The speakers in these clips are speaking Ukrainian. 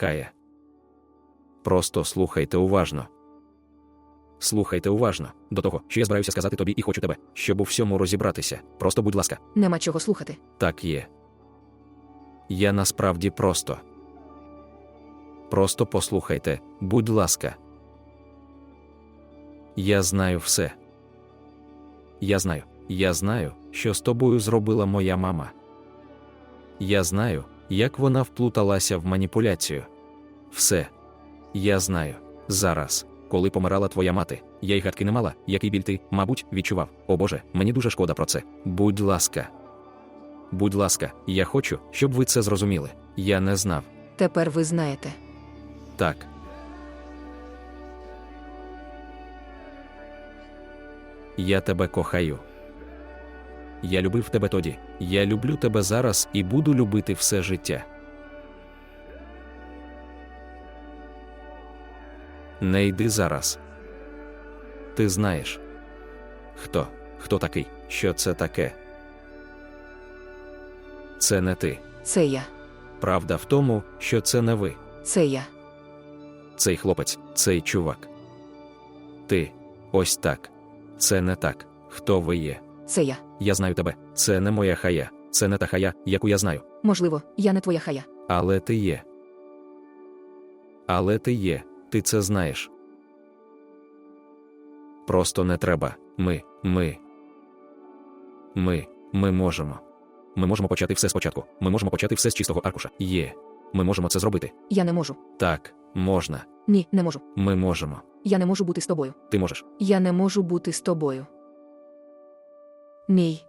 Хая. Просто слухайте уважно. Слухайте уважно до того, що я збираюся сказати тобі і хочу тебе, щоб у всьому розібратися. Просто будь ласка, Нема чого слухати. так є. Я насправді просто. Просто послухайте, будь ласка. Я знаю все. Я знаю, я знаю, що з тобою зробила моя мама. Я знаю, як вона вплуталася в маніпуляцію. Все. Я знаю. Зараз, коли помирала твоя мати, я й гадки не мала, який біль ти, мабуть, відчував. О Боже, мені дуже шкода про це. Будь ласка. Будь ласка, я хочу, щоб ви це зрозуміли. Я не знав. Тепер ви знаєте. Так. Я тебе кохаю. Я любив тебе тоді. Я люблю тебе зараз і буду любити все життя. Не йди зараз. Ти знаєш. Хто? Хто такий? Що це таке? Це не ти. Це я. Правда в тому, що це не ви. Це я. Цей хлопець, цей чувак. Ти ось так. Це не так. Хто ви є? Це я. Я знаю тебе. Це не моя хая, це не та хая, яку я знаю. Можливо, я не твоя хая. Але ти є. Але ти є, ти це знаєш. Просто не треба. Ми, ми. Ми, ми можемо. Ми можемо почати все спочатку. Ми можемо почати все з чистого аркуша. Є. Ми можемо це зробити. Я не можу. Так, можна. Ні, не можу. Ми можемо. Я не можу бути з тобою. Ти можеш. Я не можу бути з тобою. Ні.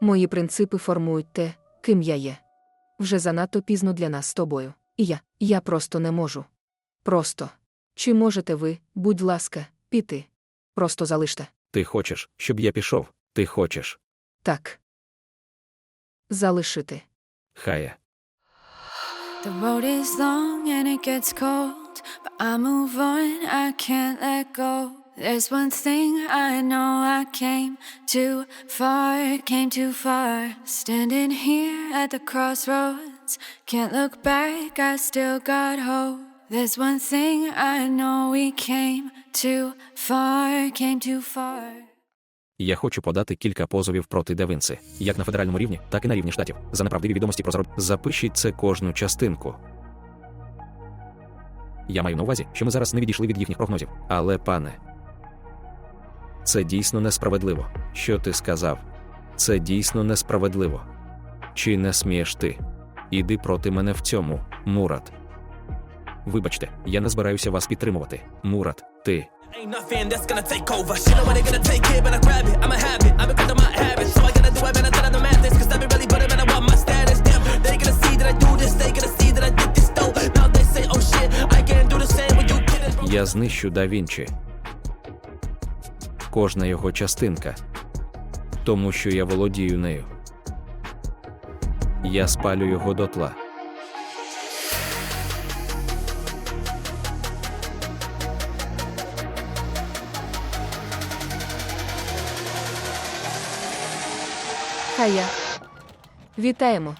Мої принципи формують те, ким я є. Вже занадто пізно для нас з тобою. І я, я просто не можу. Просто. Чи можете ви, будь ласка, піти? Просто залиште. Ти хочеш, щоб я пішов. Ти хочеш. Так. Залишити. Хая. The road is long and it gets cold, but I move on, I can't let go. There's one thing I know I came too far, came too far. Standing here at the crossroads, can't look back, I still got hope. There's one thing I know we came too far, came too far. Я хочу подати кілька позовів проти Девинси, як на федеральному рівні, так і на рівні штатів, за неправдиві відомості про зароб. Запишіть це кожну частинку. Я маю на увазі, що ми зараз не відійшли від їхніх прогнозів. Але, пане, це дійсно несправедливо. Що ти сказав? Це дійсно несправедливо. Чи не смієш ти? Іди проти мене в цьому, Мурат. Вибачте, я не збираюся вас підтримувати. Мурат, ти. Oh. Я знищу да Вінчі. Кожна його частинка. Тому що я володію нею. Я спалю його дотла. Хая. Вітаємо.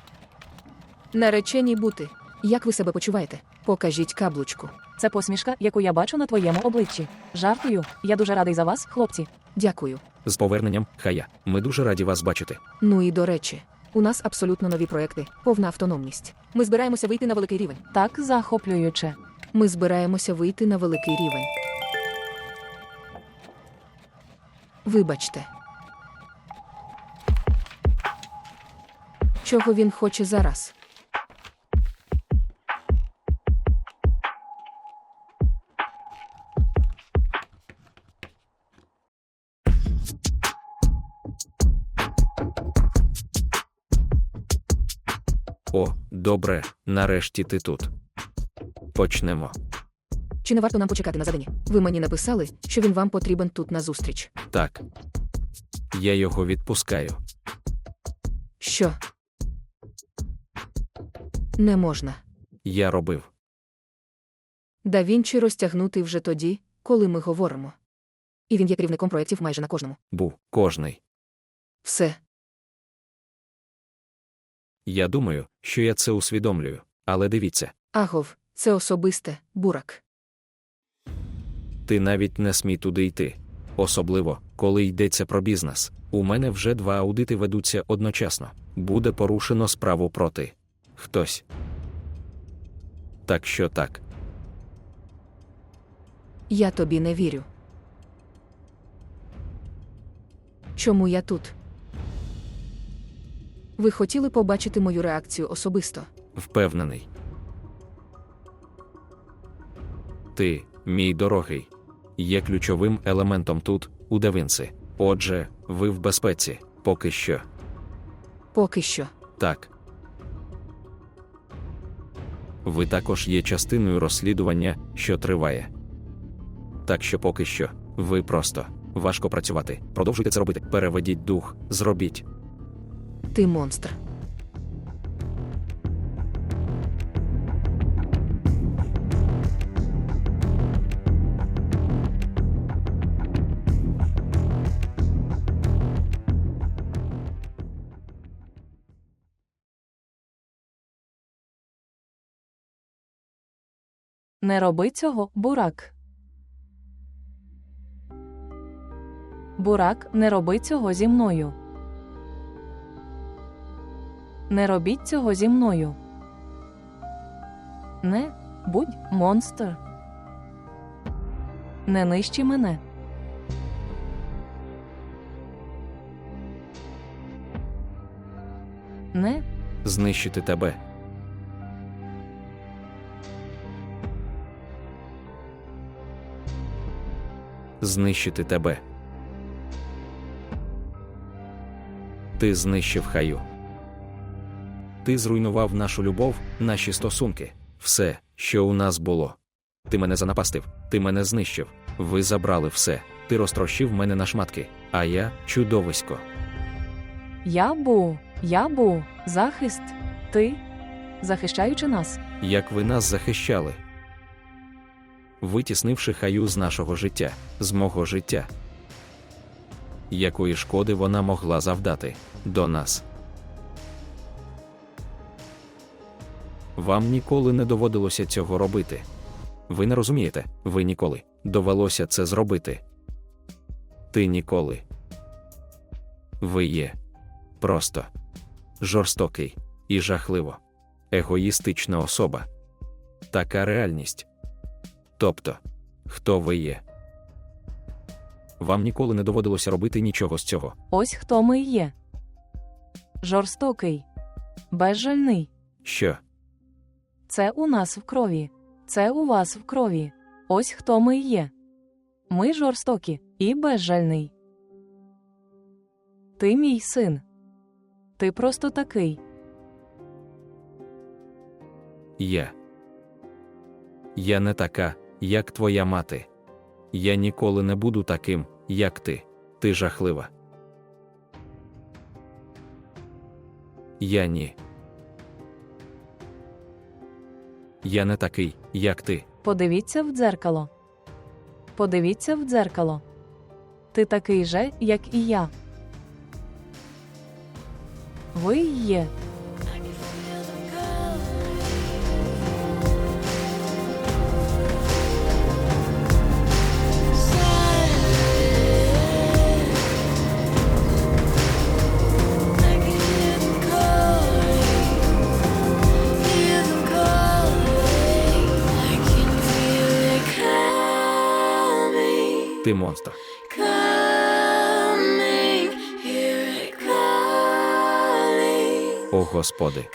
Наречені бути. Як ви себе почуваєте? Покажіть каблучку. Це посмішка, яку я бачу на твоєму обличчі. Жартую, я дуже радий за вас, хлопці. Дякую. З поверненням, хая. Ми дуже раді вас бачити. Ну і до речі, у нас абсолютно нові проекти, повна автономність. Ми збираємося вийти на великий рівень. Так захоплююче. Ми збираємося вийти на великий рівень. Вибачте. Чого він хоче зараз? О, добре, нарешті ти тут. Почнемо. Чи не варто нам почекати на задані? Ви мені написали, що він вам потрібен тут на зустріч. Так. Я його відпускаю. Що? Не можна. Я робив. Да Вінчі розтягнути вже тоді, коли ми говоримо. І він є керівником проєктів майже на кожному. Був кожний. Все. Я думаю, що я це усвідомлюю. Але дивіться, Агов, це особисте, бурак. Ти навіть не смій туди йти. Особливо, коли йдеться про бізнес. У мене вже два аудити ведуться одночасно. Буде порушено справу проти хтось. Так що так, Я тобі не вірю. Чому я тут? Ви хотіли побачити мою реакцію особисто. впевнений. Ти, мій дорогий, є ключовим елементом тут, у Девинці. Отже, ви в безпеці, поки що. Поки що. Так. Ви також є частиною розслідування, що триває. Так що поки що, ви просто важко працювати. Продовжуйте це робити. Переведіть дух, зробіть. Ти монстр. Не роби цього, бурак. Бурак, не роби цього зі мною. Не робіть цього зі мною. Не будь монстр. Не нищи мене. Не Знищити тебе. Знищити тебе. Ти знищив хаю. Ти зруйнував нашу любов, наші стосунки, все, що у нас було. Ти мене занапастив, ти мене знищив. Ви забрали все. Ти розтрощив мене на шматки, а я чудовисько. я був, я був захист. Ти, захищаючи нас. як ви нас захищали, витіснивши хаю з нашого життя, з мого життя. Якої шкоди вона могла завдати до нас? Вам ніколи не доводилося цього робити. Ви не розумієте, ви ніколи довелося це зробити. Ти ніколи. Ви є просто жорстокий і жахливо егоїстична особа. Така реальність. Тобто, хто ви є? Вам ніколи не доводилося робити нічого з цього. Ось хто ми є. Жорстокий, безжальний. Що? Це у нас в крові. Це у вас в крові. Ось хто ми є. Ми жорстокі і безжальний. Ти мій син. Ти просто такий. Я. Я не така, як твоя мати. Я ніколи не буду таким, як ти. Ти жахлива. Я ні. Я не такий, як ти. Подивіться в дзеркало. Подивіться в дзеркало. Ти такий же, як і я. Ви є. Ти монстр. О Господи,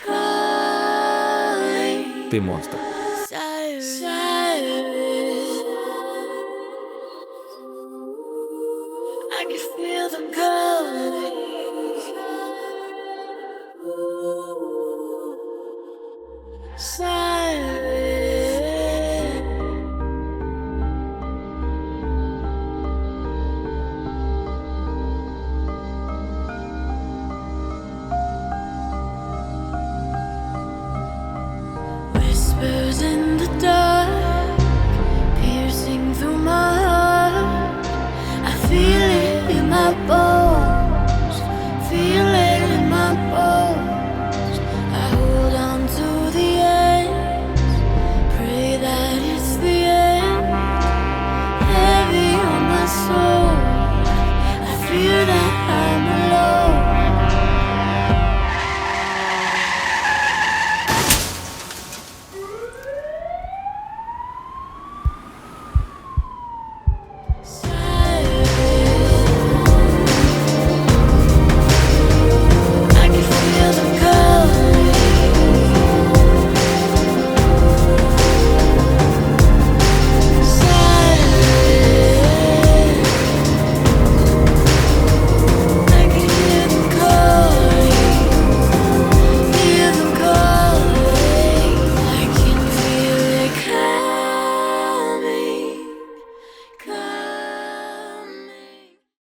ти монстр. up. Oh.